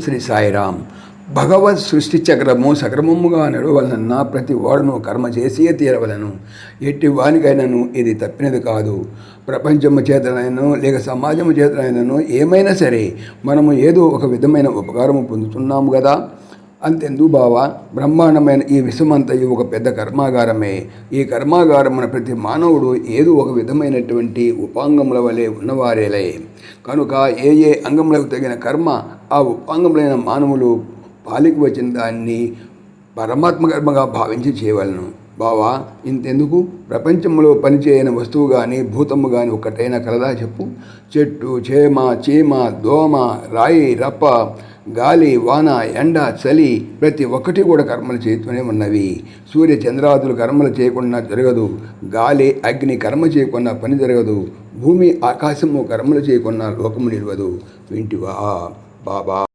శ్రీ సాయిరామ్. భగవత్ సృష్టి చక్రము సక్రమముగా నడవలనన్నా ప్రతి వాడును కర్మ చేసియే తీరవలను. ఎట్టి వానికైనాను ఇది తప్పినది కాదు. ప్రపంచము చేతనైనను లేక సమాజము చేతనైనను ఏమైనా సరే మనము ఏదో ఒక విధమైన ఉపకారము పొందుతున్నాము కదా అంతెందు బావ బ్రహ్మాండమైన ఈ విషమంతయు ఒక పెద్ద కర్మాగారమే. ఈ కర్మాగారమున ప్రతి మానవుడు ఏదో ఒక విధమైనటువంటి ఉపాంగముల వలె ఉన్నవారేలే. కనుక ఏ ఏ అంగములకు తగిన కర్మ ఆ ఉపాంగములైన మానవులు పాలికి వచ్చిన దాన్ని పరమాత్మ కర్మగా భావించి చేయవలను. బావా ఇంతెందుకు? ప్రపంచంలో పనిచేయని వస్తువు కానీ భూతము కానీ ఒక్కటైనా కలదా చెప్పు. చెట్టు చేమ చీమ దోమ రాయి రప్ప గాలి వాన ఎండ చలి ప్రతి ఒక్కటి కూడా కర్మలు చేస్తూనే ఉన్నవి. సూర్య చంద్రాదులు కర్మలు చేయకుండా జరగదు. గాలి అగ్ని కర్మ చేయకుండా పని జరగదు. భూమి ఆకాశము కర్మలు చేయకుండా లోకము నిలవదు. వింటివా? బాబా